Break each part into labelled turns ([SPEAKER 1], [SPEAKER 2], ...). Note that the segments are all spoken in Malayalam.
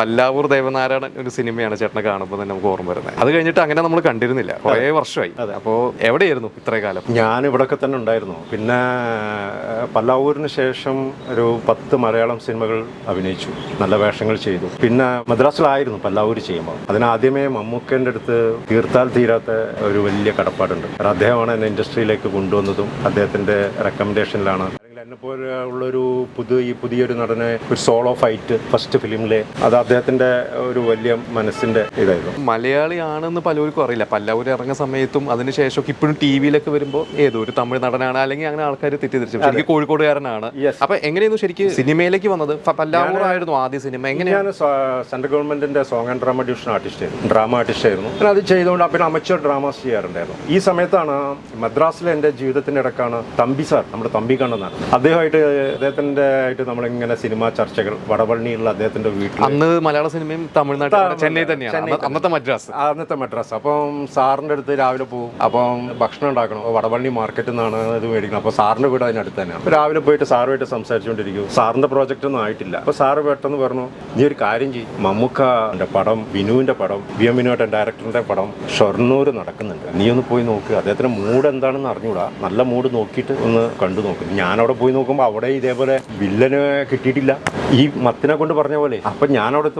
[SPEAKER 1] പല്ലാവൂർ ദേവനാരായണൻ ഒരു സിനിമയാണ് ചേട്ടനെ കാണുമ്പോൾ തന്നെ നമുക്ക് ഓർമ്മ വരുന്നത്. അത് കഴിഞ്ഞിട്ട് അങ്ങനെ നമ്മൾ കണ്ടിരുന്നില്ല. കുറേ വർഷമായി. അപ്പോൾ എവിടെയായിരുന്നു ഇത്രയും കാലം?
[SPEAKER 2] ഞാൻ ഇവിടെയൊക്കെ തന്നെ ഉണ്ടായിരുന്നു. പിന്നെ പല്ലാവൂരിന് ശേഷം ഒരു പത്ത് മലയാളം സിനിമകൾ അഭിനയിച്ചു. നല്ല വേഷങ്ങൾ ചെയ്തു. പിന്നെ മദ്രാസിലായിരുന്നു പല്ലാവൂർ ചെയ്യുമ്പോൾ. അതിനാദ്യമേ മമ്മൂക്കേന്റെ അടുത്ത് തീർത്താൽ തീരാത്ത ഒരു വലിയ കടപ്പാടുണ്ട്. കാരണം അദ്ദേഹമാണ് എന്നെ ഇൻഡസ്ട്രിയിലേക്ക് കൊണ്ടുവന്നതും അദ്ദേഹത്തിന്റെ റെക്കമെൻഡേഷനിലാണ് പോലെ ഉള്ളൊരു പുതിയ ഈ പുതിയൊരു നടനെ ഒരു സോളോ ഫൈറ്റ് ഫസ്റ്റ് ഫിലിമിലെ അത് അദ്ദേഹത്തിന്റെ ഒരു വലിയ മനസ്സിന്റെ ഇതായിരുന്നു.
[SPEAKER 1] മലയാളിയാണെന്ന് പലർക്കും അറിയില്ല. പല്ലവരും ഇറങ്ങുന്ന സമയത്തും അതിനുശേഷം ഇപ്പോഴും ടി വിയിലൊക്കെ വരുമ്പോൾ ഏതോ ഒരു തമിഴ് നടനാണ് അല്ലെങ്കിൽ അങ്ങനെ ആൾക്കാർ തെറ്റിദ്ധരിച്ചു. എനിക്ക് കോഴിക്കോടുകാരനാണ്. അപ്പൊ എങ്ങനെയായിരുന്നു ശരിക്കും സിനിമയിലേക്ക് വന്നത്? ആയിരുന്നു ആദ്യ സിനിമ. എങ്ങനെയാണ്
[SPEAKER 2] സെൻട്രൽ ഗവൺമെന്റിന്റെ song and drama division artiste ആയിരുന്നു. ഡ്രാമ ആർട്ടിസ്റ്റ് ആയിരുന്നു. അത് ചെയ്തുകൊണ്ട് പിന്നെ അമച്ചർ ഡ്രാമാസ് ചെയ്യാറുണ്ടായിരുന്നു. ഈ സമയത്താണ് മദ്രാസിലെ എന്റെ ജീവിതത്തിന്റെ ഇടക്കാണ് തമ്പി സാർ നമ്മുടെ തമ്പി കണ്ണെന്നാണ് അദ്ദേഹമായിട്ട് അദ്ദേഹത്തിന്റെ ആയിട്ട് നമ്മളിങ്ങനെ സിനിമാ ചർച്ചകൾ വടവള്ളിയുള്ള അദ്ദേഹത്തിന്റെ വീട്ടിൽ
[SPEAKER 1] അന്ന് മലയാള സിനിമയും തമിഴ്നാട്ടിൽ ചെന്നൈ തന്നെയാണ് അന്ന- അന്നത്തെ മദ്രാസ്.
[SPEAKER 2] അന്നത്തെ മദ്രാസ്. അപ്പം സാറിന്റെ അടുത്ത് രാവിലെ പോകും. അപ്പം ഭക്ഷണം ഉണ്ടാക്കണം. വടവള്ളി മാർക്കറ്റിൽ നിന്നാണ് ഇത് മേടിക്കണം അപ്പോൾ സാറിന്റെ വീട് അതിനടുത്ത് തന്നെയാണ്. രാവിലെ പോയിട്ട് സാറുമായിട്ട് സംസാരിച്ചുകൊണ്ടിരിക്കും. സാറിന്റെ പ്രോജക്റ്റ് ഒന്നും ആയിട്ടില്ല. അപ്പോൾ സാറ് പെട്ടെന്ന് പറഞ്ഞു നീ ഒരു കാര്യം ചെയ്യും. മമ്മൂക്കന്റെ പടം വിനുവിന്റെ പടം വി എം വിനുവേട്ടൻ ഡയറക്ടറിന്റെ പടം ഷൊർണൂർ നടക്കുന്നുണ്ട്. നീ ഒന്ന് പോയി നോക്ക്. അദ്ദേഹത്തിന്റെ മൂഡ് എന്താണെന്ന് അറിഞ്ഞൂടാ നല്ല മൂഡ് നോക്കിയിട്ട് ഒന്ന് കണ്ടു നോക്കും. ഞാനവിടെ അവിടെ പോയി നോക്കുമ്പോൾ അവിടെ ഇതേപോലെ വില്ലന് കിട്ടിയിട്ടില്ല. ഈ മത്തിനെ കൊണ്ട് പറഞ്ഞ പോലെ അപ്പൊ ഞാൻ അവിടെ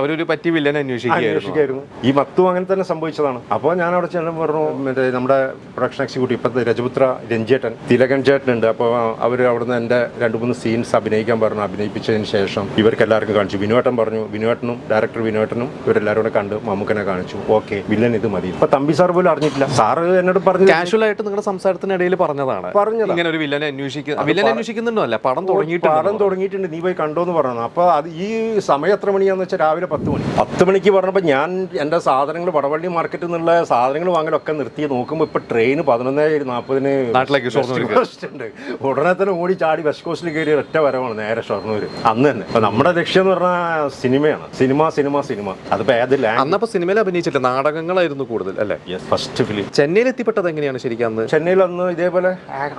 [SPEAKER 1] അവരൊരു പറ്റിയ വില്ലനെ അന്വേഷിക്കുകയായിരുന്നു.
[SPEAKER 2] ഈ മത്തും അങ്ങനെ തന്നെ സംഭവിച്ചതാണ്. അപ്പോൾ ഞാൻ അവിടെ ചെല്ലുമ്പോൾ പറഞ്ഞു മറ്റേ നമ്മുടെ പ്രൊഡക്ഷൻ എക്സിക്യൂട്ടീവ് ഇപ്പത്തെ രജപുത്ര രഞ്ജേട്ടൻ തിലകൻ ചേട്ടനുണ്ട്. അപ്പോൾ അവർ അവിടുന്ന് എന്റെ രണ്ട് മൂന്ന് സീൻസ് അഭിനയിക്കാൻ പറഞ്ഞു. അഭിനയിപ്പിച്ചതിന് ശേഷം ഇവർക്ക് എല്ലാവർക്കും കാണിച്ചു. വിനുവേട്ടൻ പറഞ്ഞു. വിനുവേട്ടനും ഡയറക്ടർ വിനുവേട്ടനും ഇവരെല്ലാവരും കൂടെ കണ്ട് മമ്മൂക്കനെ കാണിച്ചു. ഓക്കെ വില്ലൻ ഇത് മതി. ഇപ്പൊ തമ്പി സാർ പോലും അറിഞ്ഞിട്ടില്ല. സാറ് എന്നോട് പറഞ്ഞു
[SPEAKER 1] കാഷ്വൽ ആയിട്ട് നിങ്ങളുടെ സംസാരത്തിനിടയിൽ പറഞ്ഞതാണ്.
[SPEAKER 2] പറഞ്ഞത്.
[SPEAKER 1] ഇങ്ങനെ ഒരു വില്ലനെ അന്വേഷിക്കുന്ന വില്ലനെ അന്വേഷിക്കുന്നുണ്ടോ അല്ല? പടം തുടങ്ങിയിട്ട്
[SPEAKER 2] പടം തുടങ്ങിയിട്ടുണ്ട്. നീ പോയി കണ്ടോന്ന് പറഞ്ഞു അപ്പൊ അത് ഈ സമയം എത്ര മണിയാന്ന് വെച്ചാൽ രാവിലെ പത്ത് മണി. പത്ത് മണിക്ക് പറഞ്ഞപ്പോൾ ഞാൻ എന്റെ സാധനങ്ങൾ വടവള്ളി മാർക്കറ്റിൽ നിന്നുള്ള സാധനങ്ങൾ വാങ്ങലൊക്കെ നിർത്തി. നോക്കുമ്പോൾ ഇപ്പൊ ട്രെയിൻ പതിനൊന്നേ നാൽപ്പതിന്
[SPEAKER 1] നാട്ടിലേക്ക്.
[SPEAKER 2] ഉണ്ട്. ഉടനെ തന്നെ ഓടി ചാടി വെസ്റ്റ് കോസ്റ്റിൽ കയറി ഒറ്റ വരവാണ് നേരെ ഷൊർണൂർ അന്ന് തന്നെ. അപ്പോൾ നമ്മുടെ ലക്ഷ്യം എന്ന് പറഞ്ഞാൽ സിനിമയാണ്. Cinema cinema cinema. അതിപ്പോ ഏതില്ല ലാംഗ്വേജ്?
[SPEAKER 1] അന്നപ്പോ സിനിമയിൽ അഭിനയിച്ചില്ല. നാടകങ്ങളായിരുന്നു കൂടുതൽ അല്ലേ?
[SPEAKER 2] ഫസ്റ്റ് ഫിലിം
[SPEAKER 1] ചെന്നൈയിൽ എത്തിപ്പെട്ടത് എങ്ങനെയാണ് ശരിക്കും അന്ന്?
[SPEAKER 2] ചെന്നൈയിൽ അന്ന് ഇതേപോലെ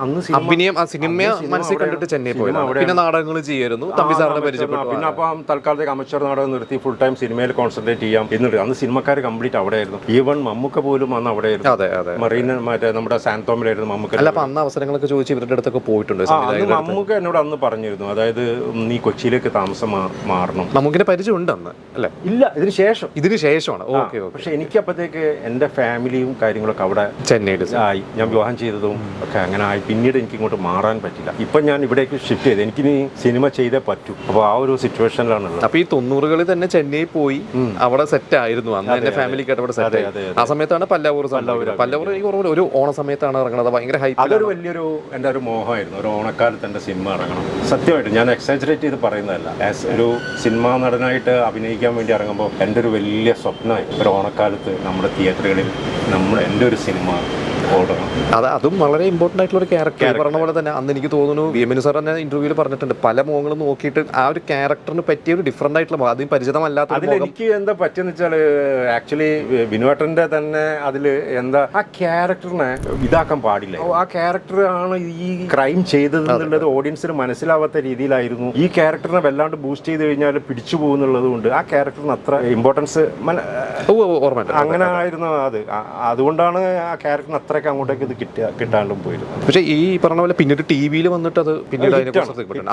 [SPEAKER 2] അന്ന്
[SPEAKER 1] അഭിനയം ആ സിനിമ മനസ്സിൽ കണ്ടിട്ട് ചെന്നൈ
[SPEAKER 2] പോയി
[SPEAKER 1] പോയത് പിന്നെ നാടകങ്ങൾ ചെയ്യായിരുന്നു. തമ്പി സാറിനെ പരിചയപ്പെട്ടു
[SPEAKER 2] പിന്നെ അപ്പം തൽക്കാലത്തേക്ക് അമച്ചർ നാടകം നിർത്തി. ഫുൾ ടൈം സിനിമയിൽ കോൺസെൻട്രേറ്റ് ചെയ്യാം. എന്നിട്ട് അന്ന് സിനിമക്കാർ കംപ്ലീറ്റ് അവിടെ ആയിരുന്നു ഈവൺ മമ്മൂക്ക പോലും അന്ന് അവിടെ ആയിരുന്നു
[SPEAKER 1] അതെ അതെ.
[SPEAKER 2] മറീന മറ്റേ നമ്മുടെ സാന്തോമിലായിരുന്നു മമ്മൂക്ക
[SPEAKER 1] അല്ല അന്ന് അവസരങ്ങളൊക്കെ ചോദിച്ച് ഇവരുടെ അടുത്തൊക്കെ പോയിട്ടുണ്ട്
[SPEAKER 2] മമ്മൂക്ക എന്നോട് അന്ന് പറഞ്ഞിരുന്നു. അതായത് നീ കൊച്ചിയിലേക്ക് താമസം മാറണം.
[SPEAKER 1] മമ്മൂക്കിന്റെ പരിചയം ഉണ്ട് അന്ന് അല്ലെ?
[SPEAKER 2] ഇല്ല ഇതിന് ശേഷം.
[SPEAKER 1] ഇതിന് ശേഷമാണ്. Okay okay.
[SPEAKER 2] പക്ഷെ എനിക്ക് അപ്പോഴത്തേക്ക് എന്റെ ഫാമിലിയും കാര്യങ്ങളൊക്കെ അവിടെ
[SPEAKER 1] ചെന്നൈയിൽ
[SPEAKER 2] ആയി. ഞാൻ വിവാഹം ചെയ്തതും ഒക്കെ അങ്ങനെ ആയി. പിന്നീട് എനിക്ക് ഇങ്ങോട്ട് മാറാൻ പറ്റില്ല. ഇപ്പം ഞാൻ ഇവിടേക്ക് ഷിഫ്റ്റ് ചെയ്ത്. എനിക്ക് നീ സിനിമ ചെയ്തേ പറ്റൂ. അപ്പോൾ ആ ഒരു സിറ്റുവേഷനിലാണ്
[SPEAKER 1] അപ്പൊ ഈ തൊണ്ണൂറുകളിൽ തന്നെ ചെന്നൈ പോയി അവിടെ സെറ്റ് ആയിരുന്നു. അന്ന് എന്റെ ഫാമിലിക്കായിട്ട് അവിടെ സെറ്റ് ആയി. ആ സമയത്താണ് പല്ലാവൂർ പല്ലവൂർ പല്ലാവൂർ എനിക്ക് ഓർമ്മ ഒരു ഓണ സമയത്താണ് ഇറങ്ങുന്നത് ഭയങ്കര ഹൈപ്പ്
[SPEAKER 2] അതൊരു വലിയൊരു എന്റെ ഒരു മോഹമായിരുന്നു. ഒരു ഓണക്കാലത്ത് എന്റെ സിനിമ ഇറങ്ങണം. സത്യമായിട്ട് ഞാൻ എക്സാജറേറ്റ് ചെയ്ത് പറയുന്നതല്ല. ആസ് ഒരു സിനിമാ നടനായിട്ട് അഭിനയിക്കാൻ വേണ്ടി ഇറങ്ങുമ്പോൾ എന്റെ ഒരു വലിയ സ്വപ്നമായി ഒരു ഓണക്കാലത്ത് നമ്മുടെ തിയേറ്ററുകളിൽ നമ്മൾ എന്റെ ഒരു സിനിമ
[SPEAKER 1] അത് അതും വളരെ ഇമ്പോർട്ടന്റ് ആയിട്ടുള്ള ഒരു ക്യാരക്ടർ പറഞ്ഞ പോലെ തന്നെ അന്ന് എനിക്ക് തോന്നുന്നു വി എം സാർ തന്നെ ഇന്റർവ്യൂവിൽ പറഞ്ഞിട്ടുണ്ട്. പല മുഖങ്ങളും നോക്കിയിട്ട് ആ ഒരു ക്യാരക്ടറിന് പറ്റിയ ഒരു ഡിഫറെന്റ് ആയിട്ടുള്ള മുഖം പരിചിതമല്ലാത്ത
[SPEAKER 2] അതിൽ എനിക്ക് എന്താ പറ്റിയെന്ന് വെച്ചാൽ ആക്ച്വലി ബിനുവേട്ടന്റെ തന്നെ അതിൽ എന്താ ആ ക്യാരക്ടറിനെ ഇതാക്കാൻ പാടില്ല. ആ ക്യാരക്ടർ ആണ് ഈ ക്രൈം ചെയ്തത് എന്നുള്ളത് ഓഡിയൻസിന് മനസ്സിലാവാത്ത രീതിയിലായിരുന്നു. ഈ ക്യാരക്ടറിനെ വല്ലാണ്ട് ബൂസ്റ്റ് ചെയ്ത് കഴിഞ്ഞാൽ പിടിച്ചു പോകുന്നുള്ളത് കൊണ്ട് ആ ക്യാരക്ടറിന് അത്ര ഇമ്പോർട്ടൻസ് അങ്ങനെ ആയിരുന്നു അത്. അതുകൊണ്ടാണ് ആ ക്യാരക്ടറിന് അത്രയ്ക്ക് അങ്ങോട്ടേക്ക് ഇത് കിട്ടുക കിട്ടാണ്ടും പോയിരുന്നു.
[SPEAKER 1] പക്ഷേ ഈ പറഞ്ഞ പോലെ പിന്നീട് ടി വിയിൽ വന്നിട്ട് അത് പിന്നീട്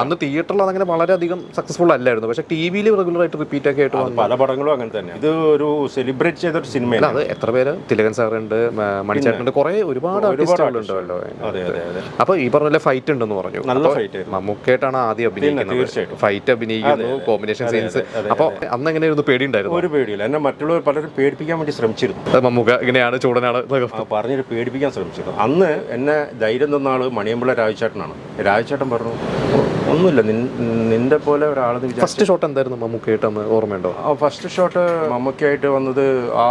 [SPEAKER 1] അന്ന് തിയേറ്ററിൽ അതങ്ങനെ വളരെയധികം സക്സസ്ഫുൾ അല്ലായിരുന്നു. പക്ഷേ ടി വിയിൽ റെഗുലർ ആയിട്ട് റിപ്പീറ്റ് ഒക്കെ ആയിട്ട് വന്നു.
[SPEAKER 2] പല പടങ്ങളും അങ്ങനെ തന്നെ ഇത് ഒരു സെലിബ്രേറ്റ് ചെയ്ത ഒരു സിനിമ
[SPEAKER 1] അത് എത്ര പേര്? തിലകൻ സാറുണ്ട് മണിച്ചേട്ടനുണ്ട് കുറെ ഒരുപാട് ആർട്ടിസ്റ്റുകളുണ്ടല്ലോ
[SPEAKER 2] അതെ അതെ അതെ.
[SPEAKER 1] അപ്പൊ ഈ പറഞ്ഞ പോലെ ഫൈറ്റ് ഉണ്ടെന്ന് പറഞ്ഞു.
[SPEAKER 2] നല്ല ഫൈറ്റ്
[SPEAKER 1] മമ്മൂക്കേട്ടാണ് ആദ്യം അഭിനയിക്കുന്നത്.
[SPEAKER 2] തീർച്ചയായിട്ടും.
[SPEAKER 1] ഫൈറ്റ് അഭിനയിക്കുന്നു കോമ്പിനേഷൻ സീൻസ് അപ്പൊ അന്ന് എങ്ങനെ ഒരു പേടി ഉണ്ടായിരുന്നു
[SPEAKER 2] ഒരു പേടിയില്ല. എന്നെ മറ്റുള്ളവർ പലരും പേടിപ്പിക്കാൻ വേണ്ടി ശ്രമിച്ചിരുന്നു.
[SPEAKER 1] മമ്മൂക്ക ഇങ്ങനെയാണ് ചൂടനാണ് പറഞ്ഞൊരു
[SPEAKER 2] ആ, പറഞ്ഞിട്ട് ശ്രമിച്ചത് അന്ന് എന്നെ ധൈര്യം തന്ന ആൾ മണിയമ്പിള്ള രാജചേട്ടനാണ്. രാജചേട്ടൻ പറഞ്ഞു "ഒ- ഒന്നുമില്ല. നിന്റെ പോലെ ഒരാളെന്ന് വിചാരിച്ചു
[SPEAKER 1] ഫസ്റ്റ് ഷോട്ട് എന്തായിരുന്നു മമ്മൂക്കായിട്ട് ഓർമ്മയുണ്ടോ?
[SPEAKER 2] ആ ഫസ്റ്റ് ഷോട്ട് മമ്മൂക്കായിട്ട് വന്നത് ആ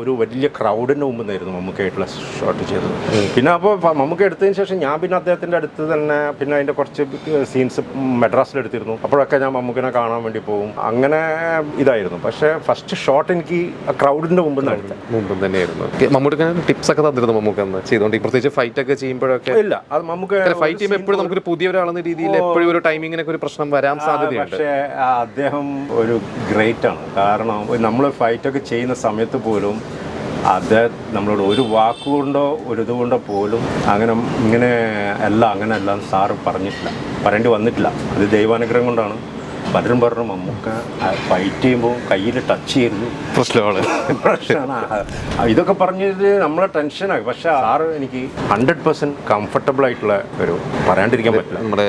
[SPEAKER 2] ഒരു വലിയ ക്രൗഡിന്റെ മുമ്പ് നിന്നായിരുന്നു മമ്മൂക്കായിട്ടുള്ള ഷോട്ട് ചെയ്തത് പിന്നെ അപ്പോൾ മമ്മൂക്ക എടുത്തതിന് ശേഷം ഞാൻ പിന്നെ അദ്ദേഹത്തിന്റെ അടുത്ത് തന്നെ പിന്നെ അതിന്റെ കുറച്ച് സീൻസ് മദ്രാസിൽ എടുത്തിരുന്നു. അപ്പോഴൊക്കെ ഞാൻ മമ്മൂക്കിനെ കാണാൻ വേണ്ടി പോകും. അങ്ങനെ ഇതായിരുന്നു. പക്ഷേ ഫസ്റ്റ് ഷോട്ട് എനിക്ക് ക്രൗഡിന്റെ മുമ്പ്
[SPEAKER 1] തന്നെയായിരുന്നു. മമ്മൂട്ടിക്ക് ടിപ്സ് ഒക്കെ തന്നിരുന്നു മമ്മൂക്ക എന്ന് ചെയ്തുകൊണ്ട് പ്രത്യേകിച്ച് ഫൈറ്റ് ഒക്കെ ചെയ്യുമ്പോഴൊക്കെ
[SPEAKER 2] ഇല്ല അത് നമുക്ക്
[SPEAKER 1] ഫൈറ്റ് ചെയ്യുമ്പോൾ എപ്പോഴും നമുക്കൊരു പുതിയ ഒരാളെന്ന രീതിയിൽ എപ്പോഴും ഒരു ടൈമിങ്ങിനൊക്കെ ഒരു പ്രശ്നം വരാൻ സാധ്യതയുണ്ട്.
[SPEAKER 2] പക്ഷേ അദ്ദേഹം ഒരു ഗ്രേറ്റ് ആണ്. കാരണം നമ്മൾ ഫൈറ്റൊക്കെ ചെയ്യുന്ന സമയത്ത് പോലും അത് നമ്മളോട് ഒരു വാക്കുകൊണ്ടോ ഒരു ഇതുകൊണ്ടോ പോലും അങ്ങനെ ഇങ്ങനെ അല്ല അങ്ങനെ അല്ല സാറ് പറഞ്ഞിട്ടില്ല. പറയേണ്ടി വന്നിട്ടില്ല. അത് ദൈവാനുഗ്രഹം കൊണ്ടാണ്. പലരും പറഞ്ഞു മമ്മൂക്ക ഫൈറ്റ് ചെയ്യുമ്പോൾ കയ്യിൽ ടച്ച് ചെയ്യരുത്.
[SPEAKER 1] പ്രശ്നമാണ്.
[SPEAKER 2] പ്രശ്നമാണ്. ഇതൊക്കെ പറഞ്ഞത് നമ്മളെ ടെൻഷനായി പക്ഷെ സാറ് എനിക്ക് ഹൺഡ്രഡ് പെർസെന്റ് കംഫർട്ടബിൾ ആയിട്ടുള്ള ഒരു പറയാണ്ടിരിക്കാൻ പറ്റില്ല.
[SPEAKER 1] നമ്മുടെ